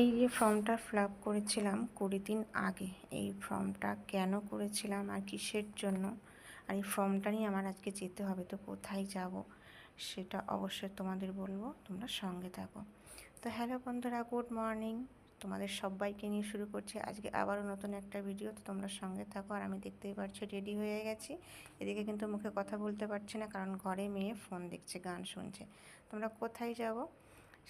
এই যে ফর্মটা ফিল আপ করেছিলাম কুড়ি দিন আগে, এই ফর্মটা কেন করেছিলাম আর কিসের জন্য? আর এই ফর্মটা নিয়ে আমার আজকে যেতে হবে, তো কোথায় যাব সেটা অবশ্যই তোমাদের বলব, তোমরা সঙ্গে থাকো। তো হ্যালো বন্ধুরা, গুড মর্নিং। তোমাদের সবাইকে নিয়ে শুরু করছি। আজকে আবারও নতুন একটা ভিডিও তো তোমরা সঙ্গে থাকো আর আমি দেখতেই পাচ্ছি রেডি হয়ে গেছি। এদিকে কিন্তু মুখে কথা বলতে পারছি না, কারণ ঘরে মেয়ে ফোন দেখছে, গান শুনছে। তোমরা কোথায় যাব?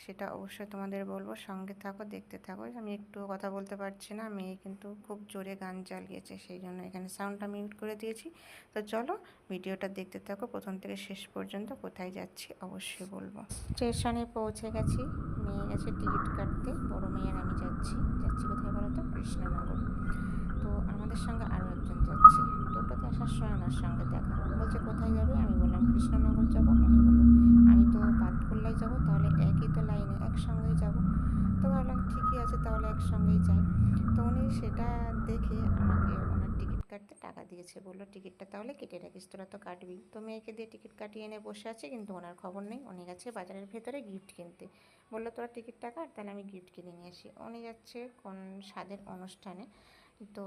সেটা অবশ্যই তোমাদের বলব, সঙ্গে থাকো, দেখতে থাকো। আমি একটু কথা বলতে পারছি না, মেয়ে কিন্তু খুব জোরে গান চালিয়েছে, সেই জন্য এখানে সাউন্ডটা মিউট করে দিয়েছি। তো চলো, ভিডিওটা দেখতে থাকো, প্রথম থেকে শেষ পর্যন্ত কোথায় যাচ্ছি অবশ্যই বলব। স্টেশনে পৌঁছে গেছি, মেয়ে গেছে টিকিট কাটতে, বড় মেয়ের আমি যাচ্ছি যাচ্ছি কোথায় বলো তো কৃষ্ণনগর তো আমাদের সঙ্গে আরও একজন যাচ্ছে টোটোতে আসার সময় আমার সঙ্গে দেখা বলছে কোথায় যাবে আমি বললাম কৃষ্ণনগর যাব উনি বলল আমি তো বাদকুল্লায় যাব তাহলে একই তো লাইনে একসঙ্গেই যাব তো ভাবলাম ঠিকই আছে তাহলে একসঙ্গেই যাই তো সেটা দেখে আমাকে ওনার টিকিট কাটতে টাকা দিয়েছে। বলল, টিকিটটা তাহলে কেটে রাখিস, তোরা তো কাটবি। তো মেয়েকে দিয়ে টিকিট কাটিয়ে এনে বসে আছে, কিন্তু ওনার খবর নেই। উনি গেছে বাজারের ভেতরে গিফট কিনতে। বলল, তোরা টিকিট টাকা আর তাহলে আমি গিফট কিনে নিয়ে আসি। উনি যাচ্ছে কোন স্বাদের অনুষ্ঠানে। তো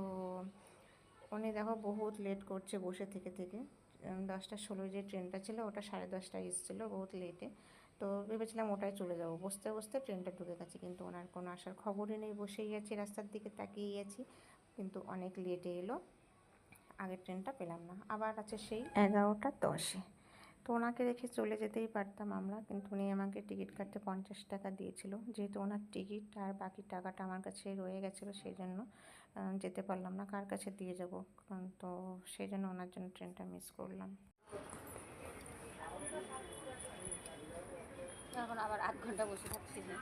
উনি দেখো বহুত লেট করছে বসে থেকে থেকে। দশটা ষোলো যে ট্রেনটা ছিল, ওটা সাড়ে দশটায় এসেছিল, বহুত লেটে। তো ভেবেছিলাম ওটাই চলে যাব। বসতে বসতে ট্রেনটা ঢুকে গেছে, কিন্তু ওনার কোনো আসার খবরই নেই। বসেই আছি, রাস্তার দিকে তাকিয়েই আছি, কিন্তু অনেক লেটে এলো। আগের ট্রেনটা পেলাম না। আবার আছে সেই এগারোটা দশে। তো ওনাকে রেখে চলে যেতেই পারতাম আমরা, কিন্তু উনি আমাকে টিকিট কাটতে পঞ্চাশ টাকা দিয়েছিল। যেহেতু ওনার টিকিট আর বাকি টাকাটা আমার কাছে রয়ে গেছিল, সেই জন্য যেতে পারলাম না। কার কাছে দিয়ে যাব? তো সেই জন্য ওনার জন্য ট্রেনটা মিস করলাম। এখন আবার আধ ঘণ্টা বসে থাকছি। হয়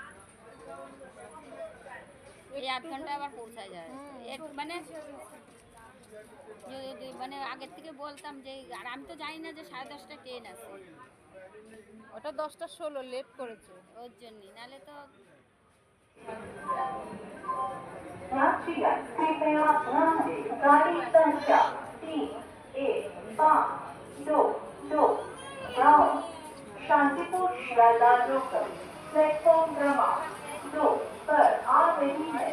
এই আধ ঘণ্টা আবার পৌঁছায় যায়। মানে যদি মানে আগের থেকে বলতাম যে আর আমি তো জানি না যে সাড়ে দশটা ট্রেন আছে। ওটা দশটা ষোলো লেট করেছে। ওর জন্য নাহলে তো গাড়ি शांतिपुर शिवाला लोकल प्लेटफॉर्म क्रमांक दो पर आ रही है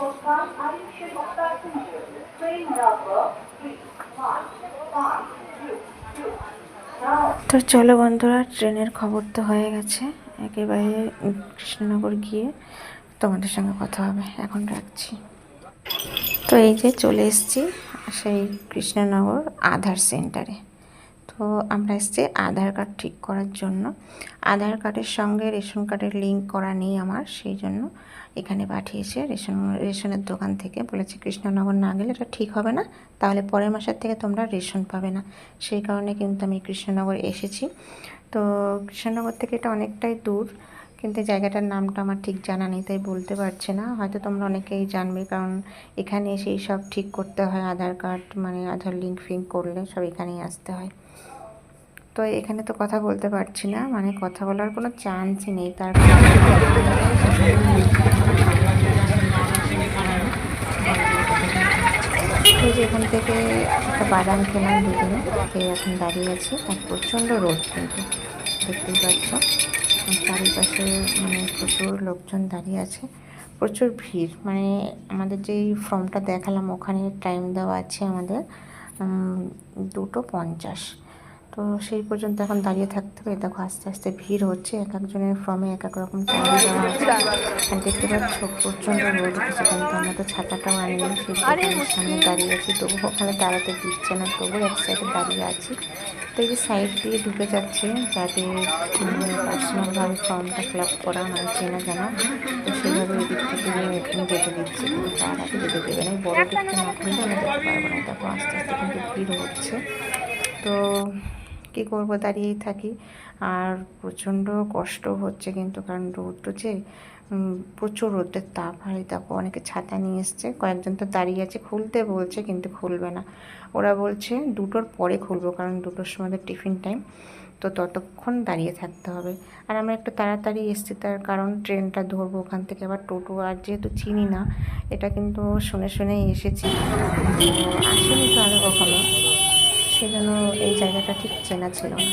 उत्थान आयुष्य passenger train number three one five two two brown তো চলো বন্ধুরা ট্রেনের খবর তো হয়ে গেছে একেবারে উম, কৃষ্ণনগর গিয়ে তোমাদের সঙ্গে কথা হবে এখন রাখছি তো এই যে চলে এসেছি সেই কৃষ্ণনগর আধার সেন্টারে তো আমরা এসেছি আধার কার্ড ঠিক করার জন্য। আধার কার্ডের সঙ্গে রেশন কার্ডের লিঙ্ক করা নেই আমার, সেই জন্য এখানে পাঠিয়েছে। রেশন, রেশনের দোকান থেকে বলেছে কৃষ্ণনগর না গেলে এটা ঠিক হবে না, তাহলে পরের মাসের থেকে তোমরা রেশন পাবে না। সেই কারণে কিন্তু আমি কৃষ্ণনগর এসেছি। তো কৃষ্ণনগর থেকে এটা অনেকটাই দূর, কিন্তু জায়গাটার নামটা আমার ঠিক জানা নেই, তাই বলতে পারছি না। হয়তো তোমরা অনেকেই জানবে, কারণ এখানে এসে সব ঠিক করতে হয়, আধার কার্ড মানে আধার লিঙ্ক ফিঙ্ক করলে সব এখানেই আসতে হয়। তো এখানে তো কথা বলতে পারছি না। মানে কথা বলার কোনো চান্সই নেই। তার এখান থেকে একটা বাদাম খেলাম দুজনে খেয়ে এখন দাঁড়িয়ে আছি। আর প্রচণ্ড রোদ কিন্তু, দেখতেই পাচ্ছ। চারিপাশে মানে প্রচুর লোকজন দাঁড়িয়ে আছে। প্রচুর ভিড়। মানে আমাদের যেই ফর্মটা দেখালাম, ওখানে টাইম দেওয়া আছে আমাদের দুটো পঞ্চাশ। তো সেই পর্যন্ত এখন দাঁড়িয়ে থাকতে হবে। দেখো আস্তে আস্তে ভিড় হচ্ছে। এক একজনের ফর্মে এক এক রকম টাইম দেওয়া আছে। আর দেখতে পাচ্ছ প্রচণ্ড রোদ উঠেছে কিন্তু আমরা তো ছাতাটাও আনিনি সেই সামনে দাঁড়িয়ে আছি। তবু ওখানে দাঁড়াতে দিচ্ছে না তবু এক সাইডে দাঁড়িয়ে আছি। তো এই যে সাইড দিয়ে ঢুকে যাচ্ছে যাতে পার্সোনালভাবে ফর্মটা ফিল আপ করা মানে চেনা জানা তো সেইভাবে এদিক থেকে এখানে যেতে দিচ্ছে। কিন্তু তার আগে যেতে দেবে না। বড় দিকটা না খুললে আমি যেতে পারব না। দেখো আস্তে আস্তে কিন্তু ভিড় হচ্ছে। তো কী করব দাঁড়িয়েই থাকি। আর প্রচণ্ড কষ্ট হচ্ছে কিন্তু, কারণ রোদ যে প্রচুর রোদের তাপ আর এই দেখো অনেকে ছাতা নিয়ে এসছে। কয়েকজন তো দাঁড়িয়ে আছে, খুলতে বলছে কিন্তু খুলবে না। ওরা বলছে দুটোর পরে খুলবো, কারণ দুটোর সময় তো টিফিন টাইম। তো ততক্ষণ দাঁড়িয়ে থাকতে হবে। আর আমরা একটু তাড়াতাড়ি এসছি, তার কারণ ট্রেনটা ধরবো ওখান থেকে। আবার টোটো, আর যেহেতু চিনি না, এটা কিন্তু শুনে শুনেই এসেছি। আসেনি তো আগে কখনো। সেজন্য এই জায়গাটা ঠিক চেনা ছিল না।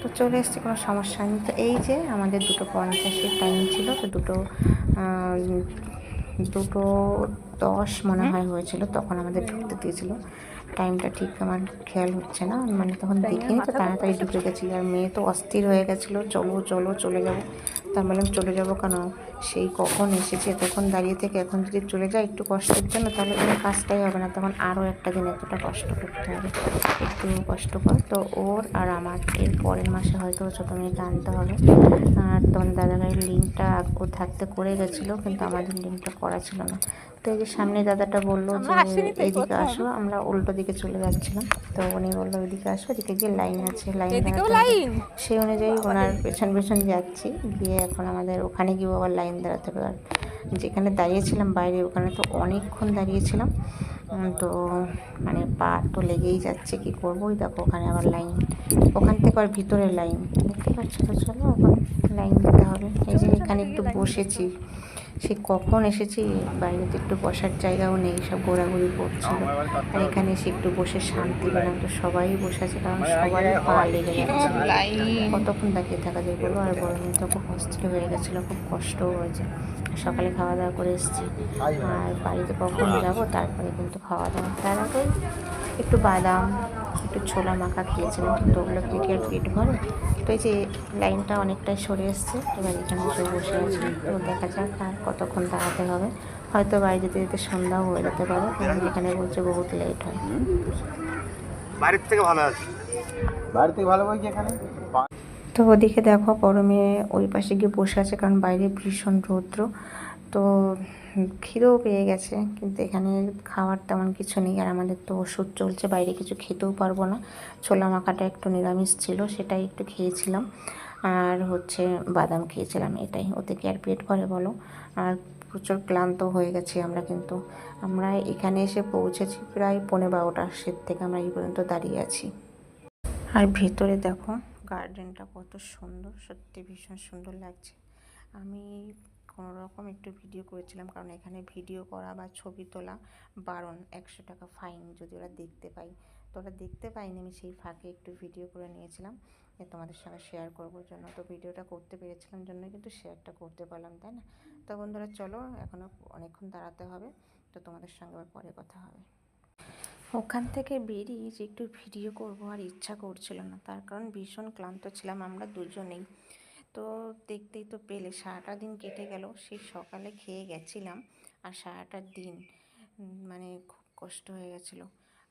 তো চলে এসছে কোনো সমস্যা নেই তো এই যে আমাদের দুটো পঞ্চাশের টাইম ছিল। তো দুটো দুটো দশ মনে হয় হয়েছিল তখন আমাদের ঢুকতে দিয়েছিল। টাইমটা ঠিক আমার খেয়াল হচ্ছে না। মানে তখন দেখিনি তো তাড়াতাড়ি ঢুকে গেছিল আর মেয়ে তো অস্থির হয়ে গেছিল। চলো চলো চলে যাব। তার বললাম চলে যাব কেন? সেই কখন এসেছে তখন দাঁড়িয়ে থেকে এখন যদি চলে যায় একটু কষ্টের জন্য তাহলে কোনো কাজটাই হবে না। তখন আরও একটা দিন এতটা কষ্ট করতে হবে। একটু কষ্ট কর। তো ওর আর আমার এর পরের মাসে হয়তো ছোটো মেয়েকে আনতে হবে। আর তোমার দাদাভাইয়ের লিঙ্কটা ও থাকতে করে গেছিল কিন্তু আমাদের লিঙ্কটা করা ছিল না। তো এই যে সামনে দাদাটা বলল যে এইদিকে আসো আমরা উল্টো দিকে চলে যাচ্ছিলাম। তো উনি বলল ওইদিকে আসো এদিকে গিয়ে লাইন আছে লাইন? সেই অনুযায়ী ওনার পেছন পেছন যাচ্ছি। গিয়ে এখন আমাদের ওখানে গিয়েও আবার লাইন দাঁড়াতে হবে। আর যেখানে দাঁড়িয়েছিলাম বাইরে, ওখানে তো অনেকক্ষণ দাঁড়িয়েছিলাম। তো মানে পা তো লেগেই যাচ্ছে, কি করব? দেখো, ওখানে আবার লাইন। ওখান থেকে আবার ভিতরে লাইন। দেখতে পাচ্ছ তো? চলো এখন লাইন দিতে হবে। এই যে এখানে একটু বসেছি। সে কখন এসেছি? বাইরেতে একটু বসার জায়গাও নেই সব ঘোরাঘুরি করছিল। আর এখানে এসে একটু বসে শান্তি পেলাম তো সবাই বসে আছে কারণ সবারই পা লেগে যাচ্ছে কতক্ষণ তাকিয়ে থাকা যায় বলো? আর গরমে তো খুব অস্থির হয়ে গেছিল খুব কষ্টও হয়েছে। সকালে খাওয়া দাওয়া করে এসেছি। আর বাড়িতে কখন যাব? তারপরে কিন্তু খাওয়া দাওয়া। তার আগে একটু বাদাম একটু ছোলা মাখা খেয়েছিলাম কিন্তু ওগুলো থেকে আর পেট ভরে। তো এই যে লাইনটা অনেকটাই সরে এসছে এবার এখানে এসে বসে আছি। তো দেখা যাক আর কতক্ষণ দাঁড়াতে হবে। হয়তো বাড়ি যেতে যেতে সন্ধ্যাও হয়ে যেতে পারে কিন্তু এখানে বলছে বহুত লেট হয়। বাড়ির থেকে ভালো আছে। বাড়ি থেকে ভালো কি এখানে? তো ওদিকে দেখো বড় মেয়ে ওই পাশে গিয়ে বসে আছে কারণ বাইরে ভীষণ রৌদ্র। তো খিদেও পেয়ে গেছে, কিন্তু এখানে খাওয়ার তেমন কিছু নেই। আর আমাদের তো ওষুধ চলছে, বাইরে কিছু খেতেও পারব না। ছোলা মাখাটা একটু নিরামিষ ছিল, সেটাই একটু খেয়েছিলাম। আর হচ্ছে বাদাম খেয়েছিলাম, এটাই। ওতে কি আর পেট ভরে বলো? আর প্রচুর ক্লান্ত হয়ে গেছি আমরা কিন্তু। আমরা এখানে এসে পৌঁছেছি প্রায় পনেরো বারোটার সের থেকে আমরা এই পর্যন্ত দাঁড়িয়ে আছি। আর ভেতরে দেখো, গার্ডেনটা কত সুন্দর, সত্যি ভীষণ সুন্দর লাগছে। আমি কোনো রকম একটু ভিডিও করেছিলাম, কারণ এখানে ভিডিও করা বা ছবি তোলা বারণ, একশো টাকা ফাইন যদি ওরা দেখতে পাই তো ওরা দেখতে পাইনি আমি সেই ফাঁকে একটু ভিডিও করে নিয়েছিলাম এ তোমাদের সঙ্গে শেয়ার করবার জন্য। তো ভিডিওটা করতে পেরেছিলাম জন্য কিন্তু শেয়ারটা করতে পারলাম, তাই না? তো বন্ধুরা চলো এখনও অনেকক্ষণ দাঁড়াতে হবে, তো তোমাদের সঙ্গে পরে কথা হবে। ওখান থেকে বেরিয়ে যে একটু ভিডিও করব আর ইচ্ছা করছিল না, তার কারণ ভীষণ ক্লান্ত ছিলাম, আমরা দুজনেই। তো দেখতেই তো পেলে সারাটা দিন কেটে গেল। সেই সকালে খেয়ে গেছিলাম আর সারাটা দিন মানে খুব কষ্ট হয়ে গেছিল।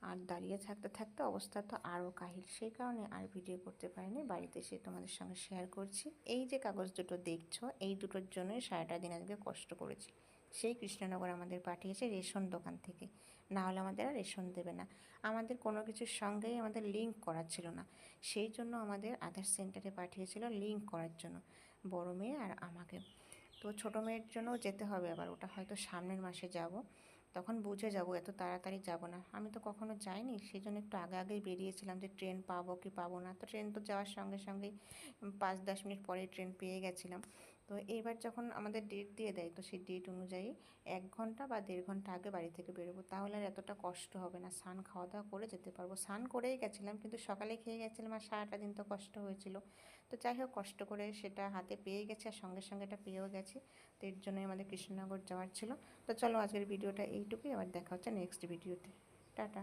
আর দাঁড়িয়ে থাকতে থাকতে অবস্থা তো আরও কাহিল। সেই কারণে আর ভিডিও করতে পারিনি। বাড়িতে এসে তোমাদের সঙ্গে শেয়ার করছি। এই যে কাগজ দুটো দেখছ, এই দুটোর জন্যই সারাটা দিন আজকে কষ্ট করেছি। সেই কৃষ্ণনগর আমাদের পাঠিয়েছে রেশন দোকান থেকে। না হলে আমাদের আর রেশন দেবে না। আমাদের কোনো কিছুর সঙ্গেই আমাদের লিঙ্ক করা ছিল না। সেই জন্য আমাদের আধার সেন্টারে পাঠিয়েছিল লিঙ্ক করার জন্য, বড় মেয়ে আর আমাকে। তো ছোটো মেয়ের জন্যও যেতে হবে আবার, ওটা হয়তো সামনের মাসে যাব। তখন বুঝে যাব, এত তাড়াতাড়ি যাব না। আমি তো কখনো যাইনি, সেই জন্য একটু আগে আগেই বেরিয়েছিলাম যে ট্রেন পাবো কি পাবো না। তো ট্রেন তো যাওয়ার সঙ্গে সঙ্গেই পাঁচ দশ মিনিট পরে ট্রেন পেয়ে গেছিলাম। তো এইবার যখন আমাদের ডেট দিয়ে দেয়, তো সেই ডেট অনুযায়ী এক ঘণ্টা বা দেড় ঘণ্টা আগে বাড়ি থেকে বেরোবো। তাহলে আর এতটা কষ্ট হবে না। স্নান খাওয়া দাওয়া করে যেতে পারব। স্নান করেই গেছিলাম, কিন্তু সকালে খেয়ে গেছিলাম আর সারাটা দিন তো কষ্ট হয়েছিল। তো যাই হোক, কষ্ট করে সেটা হাতে পেয়ে গেছে আর সঙ্গে সঙ্গে এটা পেয়েও গেছি। তো এর জন্যই আমাদের কৃষ্ণনগর যাওয়ার ছিল। তো চলো আজকের ভিডিওটা এইটুকুই। আবার দেখা হচ্ছে নেক্সট ভিডিওতে টাটা।